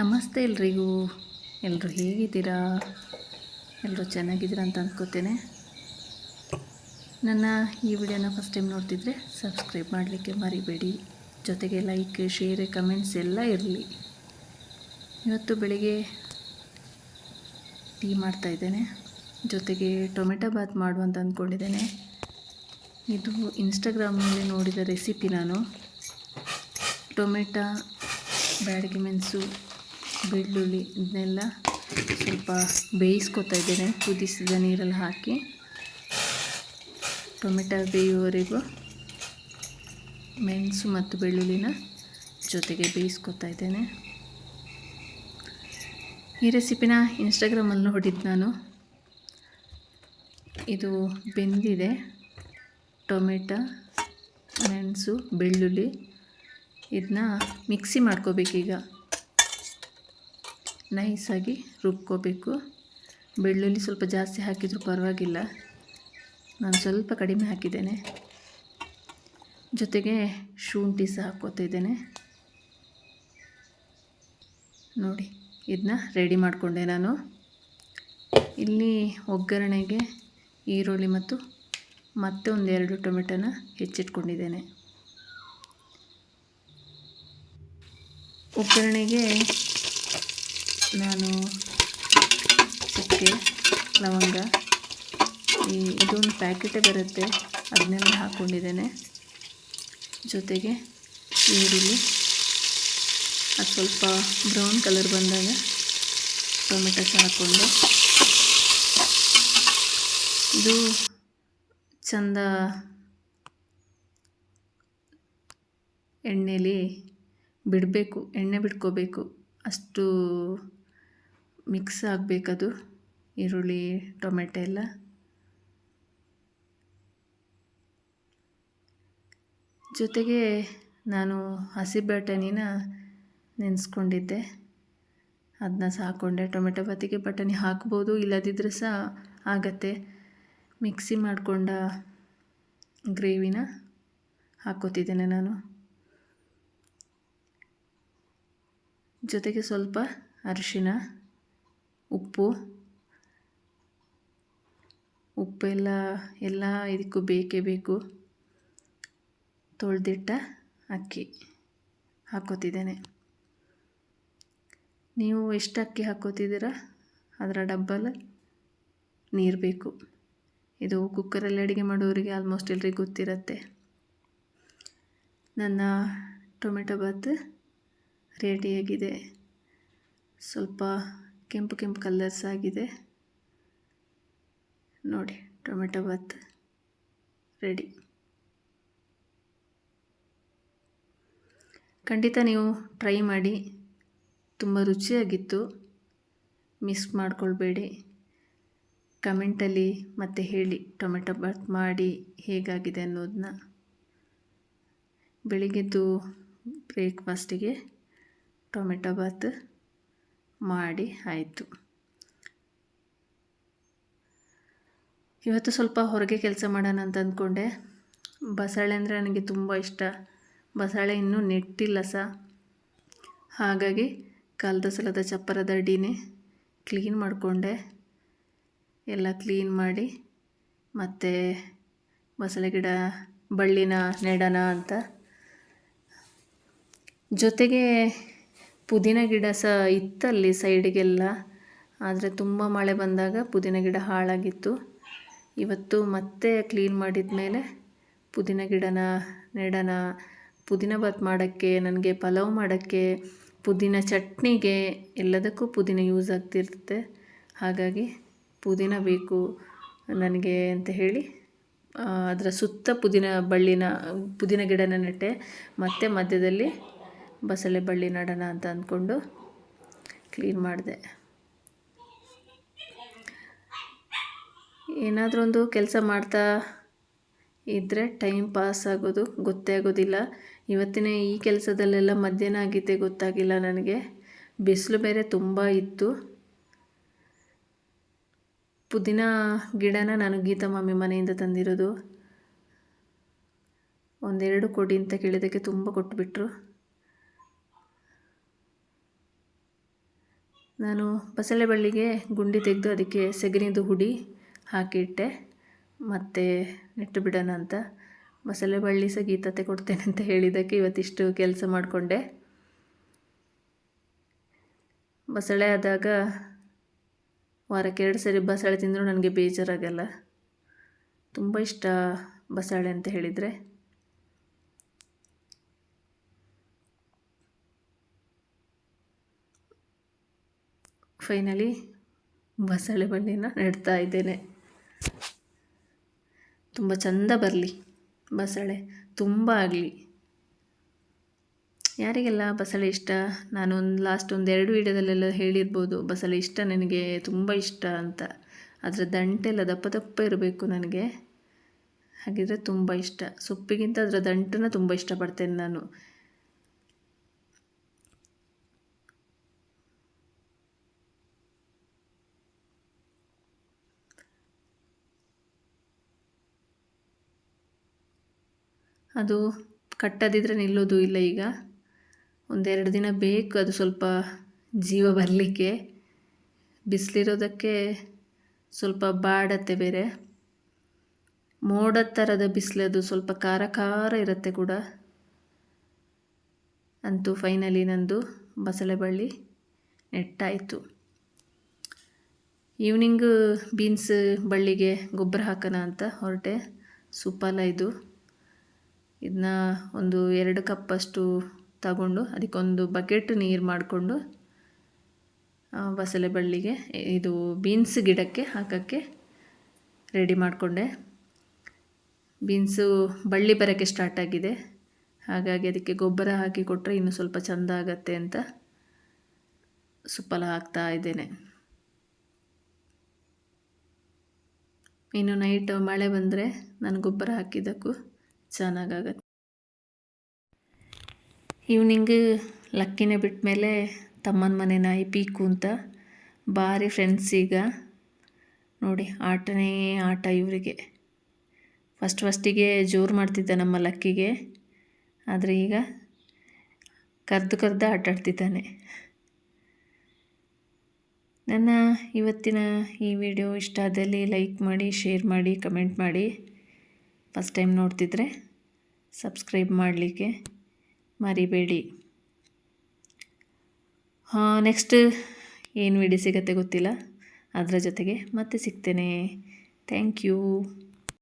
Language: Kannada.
ನಮಸ್ತೆ ಎಲ್ರಿಗೂ. ಎಲ್ಲರೂ ಹೇಗಿದ್ದೀರಾ? ಎಲ್ಲರೂ ಚೆನ್ನಾಗಿದ್ದೀರಾ ಅಂತ ಅಂದ್ಕೋತೇನೆ ನನ್ನ ಈ ವಿಡಿಯೋನ ಫಸ್ಟ್ ಟೈಮ್ ನೋಡ್ತಿದ್ರೆ ಸಬ್ಸ್ಕ್ರೈಬ್ ಮಾಡಲಿಕ್ಕೆ ಮರಿಬೇಡಿ. ಜೊತೆಗೆ ಲೈಕ್ ಶೇರ್ ಕಮೆಂಟ್ಸ್ ಎಲ್ಲ ಇರಲಿ. ಇವತ್ತು ಬೆಳಿಗ್ಗೆ ಟೀ ಮಾಡ್ತಾಯಿದ್ದೇನೆ ಜೊತೆಗೆ ಟೊಮೆಟೊ ಬಾತ್ ಮಾಡುವಂತ ಅಂದ್ಕೊಂಡಿದ್ದೇನೆ ಇದು ಇನ್ಸ್ಟಾಗ್ರಾಮಲ್ಲಿ ನೋಡಿದ ರೆಸಿಪಿ ನಾನು. ಟೊಮೆಟೊ, ಬ್ಯಾಡಗಿ ಮೆಣಸು ಬೆಳ್ಳುಳ್ಳಿ ಇದನ್ನೆಲ್ಲ ಸ್ವಲ್ಪ ಬೇಯಿಸ್ಕೊತಾ ಇದ್ದೇನೆ. ಕುದಿಸಿದ ನೀರಲ್ಲಿ ಹಾಕಿ ಟೊಮೆಟೊ ಬೇಯುವವರೆಗೂ ಮೆಣಸು ಮತ್ತು ಬೆಳ್ಳುಳ್ಳಿನ ಜೊತೆಗೆ ಬೇಯಿಸ್ಕೊತಾ ಇದ್ದೇನೆ. ಈ ರೆಸಿಪಿನ ಇನ್ಸ್ಟಾಗ್ರಾಮಲ್ಲಿ ನೋಡಿದ್ದು ನಾನು. ಇದು ಬೆಂದಿದೆ. ಟೊಮೆಟೊ, ಮೆಣಸು, ಬೆಳ್ಳುಳ್ಳಿ, ಇದನ್ನ ಮಿಕ್ಸಿ ಮಾಡ್ಕೋಬೇಕೀಗ. ನೈಸಾಗಿ ರುಬ್ಕೋಬೇಕು. ಬೆಳ್ಳುಳ್ಳಿ ಸ್ವಲ್ಪ ಜಾಸ್ತಿ ಹಾಕಿದರೂ ಪರವಾಗಿಲ್ಲ. ನಾನು ಸ್ವಲ್ಪ ಕಡಿಮೆ ಹಾಕಿದ್ದೇನೆ. ಜೊತೆಗೆ ಶುಂಠಿ ಸಹ ಹಾಕ್ಕೋತಾ ಇದ್ದೇನೆ. ನೋಡಿ, ಇದನ್ನ ರೆಡಿ ಮಾಡಿಕೊಂಡೆ ನಾನು. ಇಲ್ಲಿ ಒಗ್ಗರಣೆಗೆ ಈರುಳ್ಳಿ ಮತ್ತು ಮತ್ತೆ ಒಂದೆರಡು ಟೊಮೆಟೊನ ಹೆಚ್ಚಿಟ್ಕೊಂಡಿದ್ದೇನೆ. ಒಗ್ಗರಣೆಗೆ ನಾನು ಚಕ್ಕೆ ಲವಂಗ, ಈ ಇದೊಂದು ಪ್ಯಾಕೆಟೇ ಬರುತ್ತೆ. ಅದನ್ನೆಲ್ಲ ಹಾಕ್ಕೊಂಡಿದ್ದೇನೆ ಜೊತೆಗೆ ಈರುಳ್ಳಿ. ಅದು ಸ್ವಲ್ಪ ಬ್ರೌನ್ ಕಲರ್ ಬಂದಾಗ ಟೊಮೆಟೊ ಸಹ ಹಾಕ್ಕೊಂಡು. ಇದು ಚಂದ ಎಣ್ಣೆಲಿ ಬಿಡಬೇಕು, ಎಣ್ಣೆ ಬಿಡ್ಕೋಬೇಕು ಅಷ್ಟು ಮಿಕ್ಸ್ ಆಗಬೇಕದು, ಈರುಳ್ಳಿ, ಟೊಮೆಟೊ ಎಲ್ಲ. ಜೊತೆಗೆ ನಾನು ಹಸಿ ಬಟಾಣಿನ ನೆನೆಸ್ಕೊಂಡಿದ್ದೆ. ಅದನ್ನ ಸಹ ಹಾಕ್ಕೊಂಡೆ ಟೊಮೆಟೊ ಬಾತಿಗೆ ಬಟಾಣಿ ಹಾಕ್ಬೋದು ಇಲ್ಲದಿದ್ದರೆ ಸಹ ಆಗತ್ತೆ. ಮಿಕ್ಸಿ ಮಾಡಿಕೊಂಡ ಗ್ರೇವಿನ ಹಾಕ್ಕೋತಿದ್ದೇನೆ ನಾನು. ಜೊತೆಗೆ ಸ್ವಲ್ಪ ಅರಿಶಿನ. ಉಪ್ಪು. ಉಪ್ಪೆಲ್ಲ ಎಲ್ಲ ಇದಕ್ಕೂ ಬೇಕೇ ಬೇಕು. ತೊಳೆದಿಟ್ಟ ಅಕ್ಕಿ ಹಾಕೋತಿದ್ದೇನೆ ನೀವು ಎಷ್ಟು ಅಕ್ಕಿ ಹಾಕೋತಿದ್ದೀರಾ ಅದರ ಡಬ್ಬಲ್ ನೀರು ಬೇಕು. ಇದು ಕುಕ್ಕರಲ್ಲಿ ಅಡುಗೆ ಮಾಡೋರಿಗೆ ಆಲ್ಮೋಸ್ಟ್ ಎಲ್ರಿಗೂ ಗೊತ್ತಿರುತ್ತೆ. ನನ್ನ ಟೊಮೆಟೊ ಬಾತ್ ರೆಡಿಯಾಗಿದೆ ಸ್ವಲ್ಪ ಕೆಂಪು ಕೆಂಪು ಕಲರ್ಸ್ ಆಗಿದೆ. ನೋಡಿ, ಟೊಮೆಟೊ ಬಾತ್ ರೆಡಿ ಖಂಡಿತ ನೀವು ಟ್ರೈ ಮಾಡಿ, ತುಂಬ ರುಚಿಯಾಗಿತ್ತು. ಮಿಸ್ ಮಾಡಿಕೊಳ್ಬೇಡಿ. ಕಮೆಂಟಲ್ಲಿ ಮತ್ತೆ ಹೇಳಿ, ಟೊಮೆಟೊ ಬಾತ್ ಮಾಡಿ ಹೇಗಾಗಿದೆ ಅನ್ನೋದನ್ನ ಬೆಳಿಗ್ಗೆದ್ದು ಬ್ರೇಕ್ಫಾಸ್ಟಿಗೆ ಟೊಮೆಟೊ ಬಾತ್ ಮಾಡಿ, ಆಯಿತು. ಇವತ್ತು ಸ್ವಲ್ಪ ಹೊರಗೆ ಕೆಲಸ ಮಾಡೋಣ ಅಂತ ಅಂದ್ಕೊಂಡೆ. ಬಸಳೆ ಅಂದರೆ ನನಗೆ ತುಂಬ ಇಷ್ಟ. ಬಸಳೆ ಇನ್ನೂ ನೆಟ್ಟಿಲ್ಲ ಸಹ ಹಾಗಾಗಿ ಕಲ್ದ ಸಲದ ಚಪ್ಪರದ ಅಡ್ಡಿನೇ ಕ್ಲೀನ್ ಮಾಡಿಕೊಂಡೆ. ಎಲ್ಲ ಕ್ಲೀನ್ ಮಾಡಿ ಮತ್ತು ಬಸಳೆ ಗಿಡ, ಬಳ್ಳಿನ ನೆಡೋಣ ಅಂತ. ಜೊತೆಗೆ ಪುದೀನ ಗಿಡ ಸಹ ಇತ್ತಲ್ಲಿ ಸೈಡಿಗೆಲ್ಲ, ಆದರೆ ತುಂಬ ಮಳೆ ಬಂದಾಗ ಪುದೀನ ಗಿಡ ಹಾಳಾಗಿತ್ತು. ಇವತ್ತು ಮತ್ತೆ ಕ್ಲೀನ್ ಮಾಡಿದ ಮೇಲೆ ಪುದೀನ ಗಿಡನ ನೆಡೋಣ ಪುದೀನ ಬಾತ್ ಮಾಡೋಕ್ಕೆ, ನನಗೆ ಪಲಾವ್ ಮಾಡೋಕ್ಕೆ, ಪುದೀನ ಚಟ್ನಿಗೆ ಎಲ್ಲದಕ್ಕೂ ಪುದೀನ ಯೂಸ್ ಆಗ್ತಿರುತ್ತೆ. ಹಾಗಾಗಿ ಪುದೀನ ಬೇಕು ನನಗೆ ಅಂತ ಹೇಳಿ ಅದರ ಸುತ್ತ ಪುದೀನ ಬಳ್ಳಿನ, ಪುದೀನ ಗಿಡನ ನೆಟ್ಟೆ ಮತ್ತು ಮಧ್ಯದಲ್ಲಿ ಬಸಳೆ ಬಳ್ಳಿ ನಡೋಣ ಅಂತ ಅಂದ್ಕೊಂಡು ಕ್ಲೀನ್ ಮಾಡಿದೆ. ಏನಾದರೂ ಒಂದು ಕೆಲಸ ಮಾಡ್ತಾ ಇದ್ದರೆ ಟೈಮ್ ಪಾಸ್ ಆಗೋದು ಗೊತ್ತೇ ಆಗೋದಿಲ್ಲ. ಇವತ್ತಿನ ಈ ಕೆಲಸದಲ್ಲೆಲ್ಲ ಮಧ್ಯಾಹ್ನ ಆಗಿದ್ದೆ ಗೊತ್ತಾಗಿಲ್ಲ ನನಗೆ. ಬಿಸಿಲು ಬೇರೆ ತುಂಬ ಇತ್ತು. ಪುದೀನ ಗಿಡನ ನಾನು ಗೀತಾ ಮಮ್ಮಿ ಮನೆಯಿಂದ ತಂದಿರೋದು. ಒಂದೆರಡು ಕೊಡಿ ಅಂತ ಕೇಳಿದ್ದಕ್ಕೆ ತುಂಬ ಕೊಟ್ಬಿಟ್ರು. ನಾನು ಬಸಳೆ ಬಳ್ಳಿಗೆ ಗುಂಡಿ ತೆಗೆದು ಅದಕ್ಕೆ ಸೆಗಣಿದು ಹುಡಿ ಹಾಕಿಟ್ಟೆ. ಮತ್ತು ನೆಟ್ಟು ಬಿಡೋಣ ಅಂತ ಬಸಳೆ ಬಳ್ಳಿ ಸಹ ಗೀತತೆ ಕೊಡ್ತೇನೆ ಅಂತ ಹೇಳಿದ್ದಕ್ಕೆ ಇವತ್ತಿಷ್ಟು ಕೆಲಸ ಮಾಡಿಕೊಂಡೆ. ಬಸಳೆ ಆದಾಗ ವಾರಕ್ಕೆ ಎರಡು ಸರಿ ಬಸಳೆ ತಿಂದರೂ ನನಗೆ ಬೇಜಾರಾಗಲ್ಲ. ತುಂಬ ಇಷ್ಟ ಬಸಳೆ ಅಂತ ಹೇಳಿದರೆ. ಫೈನಲಿ ಬಸಳೆ ಬಳ್ಳಿನ ನೆಡ್ತಾ ಇದ್ದೇನೆ. ತುಂಬ ಚಂದ ಬರಲಿ ಬಸಳೆ ತುಂಬ ಆಗಲಿ. ಯಾರಿಗೆಲ್ಲ ಬಸಳೆ ಇಷ್ಟ? ನಾನು ಒಂದು ಲಾಸ್ಟ್ ಒಂದು ಎರಡು ವೀಡಿಯೋದಲ್ಲೆಲ್ಲ ಹೇಳಿರ್ಬೋದು ಬಸಳೆ ಇಷ್ಟ ನನಗೆ ತುಂಬ ಇಷ್ಟ ಅಂತ. ಅದರ ದಂಟೆಲ್ಲ ದಪ್ಪ ದಪ್ಪ ಇರಬೇಕು ನನಗೆ. ಹಾಗಿದ್ರೆ ತುಂಬ ಇಷ್ಟ. ಸೊಪ್ಪಿಗಿಂತ ಅದರ ದಂಟನ್ನು ತುಂಬ ಇಷ್ಟಪಡ್ತೇನೆ ನಾನು. ಅದು ಕಟ್ಟದಿದ್ದರೆ ನಿಲ್ಲೋದು ಇಲ್ಲ ಈಗ. ಒಂದೆರಡು ದಿನ ಬೇಕು, ಅದು ಸ್ವಲ್ಪ ಜೀವ ಬರಲಿಕ್ಕೆ. ಬಿಸಿಲಿರೋದಕ್ಕೆ ಸ್ವಲ್ಪ ಬಾಡತ್ತೆ ಬೇರೆ. ಮೋಡ ಥರದ ಬಿಸಿಲು ಅದು, ಸ್ವಲ್ಪ ಖಾರ ಖಾರ ಇರುತ್ತೆ ಕೂಡ. ಅಂತೂ ಫೈನಲಿ ನಂದು ಬಸಳೆ ಬಳ್ಳಿ ನೆಟ್ಟಾಯಿತು. ಈವ್ನಿಂಗ್ ಬೀನ್ಸ್ ಬಳ್ಳಿಗೆ ಗೊಬ್ಬರ ಹಾಕೋಣ ಅಂತ ಹೊರಟೆ. ಸುಪಾಲ ಇದು. ಇದನ್ನ ಒಂದು ಎರಡು ಕಪ್ಪಷ್ಟು ತಗೊಂಡು ಅದಕ್ಕೊಂದು ಬಕೆಟ್ ನೀರು ಮಾಡಿಕೊಂಡು ಬಸಳೆ ಬಳ್ಳಿಗೆ ಇದು ಬೀನ್ಸ್ ಗಿಡಕ್ಕೆ ಹಾಕೋಕ್ಕೆ ರೆಡಿ ಮಾಡಿಕೊಂಡೆ. ಬೀನ್ಸು ಬಳ್ಳಿ ಬರೋಕ್ಕೆ ಸ್ಟಾರ್ಟ್ ಆಗಿದೆ. ಹಾಗಾಗಿ ಅದಕ್ಕೆ ಗೊಬ್ಬರ ಹಾಕಿ ಕೊಟ್ಟರೆ ಇನ್ನೂ ಸ್ವಲ್ಪ ಚೆಂದ ಆಗತ್ತೆ ಅಂತ ಸುಪ್ಪಲ ಹಾಕ್ತಾ ಇದ್ದೇನೆ. ಇನ್ನು ನೈಟ್ ಮಳೆ ಬಂದರೆ ನಾನು ಗೊಬ್ಬರ ಹಾಕಿದ್ದಕ್ಕೂ ಚೆನ್ನಾಗಾಗತ್ತೆ. ಈವ್ನಿಂಗ್ ಲಕ್ಕಿನೇ ಬಿಟ್ಟ ಮೇಲೆ ತಮ್ಮನ ಮನೆ ನಾಯಿ ಪೀಕು ಅಂತ ಭಾರಿ ಫ್ರೆಂಡ್ಸ್ ಈಗ. ನೋಡಿ ಆಟನೇ ಆಟ ಇವರಿಗೆ. ಫಸ್ಟ್ ಫಸ್ಟಿಗೆ ಜೋರು ಮಾಡ್ತಿದ್ದ ನಮ್ಮ ಲಕ್ಕಿಗೆ. ಆದರೆ ಈಗ ಕರೆದು ಕರೆದು ಆಟಾಡ್ತಿದ್ದಾನೆ. ನನ್ನ ಇವತ್ತಿನ ಈ ವಿಡಿಯೋ ಇಷ್ಟ ಆದಲ್ಲಿ ಲೈಕ್ ಮಾಡಿ ಶೇರ್ ಮಾಡಿ ಕಮೆಂಟ್ ಮಾಡಿ. ಫಸ್ಟ್ ಟೈಮ್ ನೋಡ್ತಿದ್ರೆ ಸಬ್ಸ್ಕ್ರೈಬ್ ಮಾಡಲಿಕ್ಕೆ ಮರಿಬೇಡಿ. ನೆಕ್ಸ್ಟ್ ಏನು ವಿಡಿಯೋ ಸಿಗತ್ತೆ ಗೊತ್ತಿಲ್ಲ? ಅದರ ಜೊತೆಗೆ ಮತ್ತೆ ಸಿಗ್ತೇನೆ. Thank you.